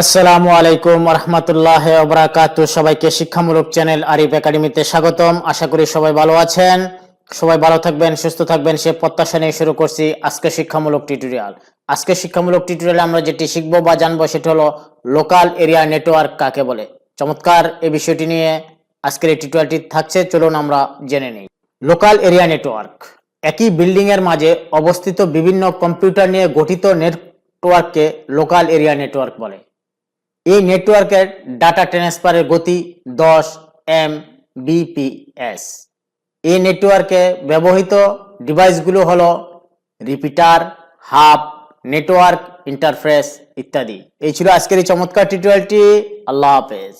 আসসালামু আলাইকুম রহমতুল্লাহ ওবরাকাতু। সবাইকে শিক্ষামূলক চ্যানেল আরিফ একাডেমিতে স্বাগতম। আশা করি সবাই ভালো আছেন। সবাই ভালো থাকবেন, সুস্থ থাকবেন, সে প্রত্যাশা নিয়ে শুরু করছি আজকে শিক্ষামূলক টিউটোরিয়াল। আজকে শিক্ষামূলক টিউটোরিয়ালে আমরা যেটি শিখব বা জানব সেটি হলো লোকাল এরিয়া নেটওয়ার্ক কাকে বলে। চমৎকার এই বিষয়টি নিয়ে আজকের এই টিউটোরিয়ালটি থাকছে। চলুন আমরা জেনে নিই। Local area network. একই বিল্ডিং এর মাঝে অবস্থিত বিভিন্ন কম্পিউটার নিয়ে গঠিত নেটওয়ার্ককে লোকাল এরিয়া নেটওয়ার্ক বলে। এই নেটওয়ার্কের ডাটা ট্রান্সফারের গতি দশ এম বিপিএস এই নেটওয়ার্কে ব্যবহৃত ডিভাইসগুলো হল রিপিটার, হাব, নেটওয়ার্ক, ইন্টারফেস ইত্যাদি। এই ছিল আজকের এই চমৎকার টিউটোরিয়ালটি আল্লাহ হাফেজ।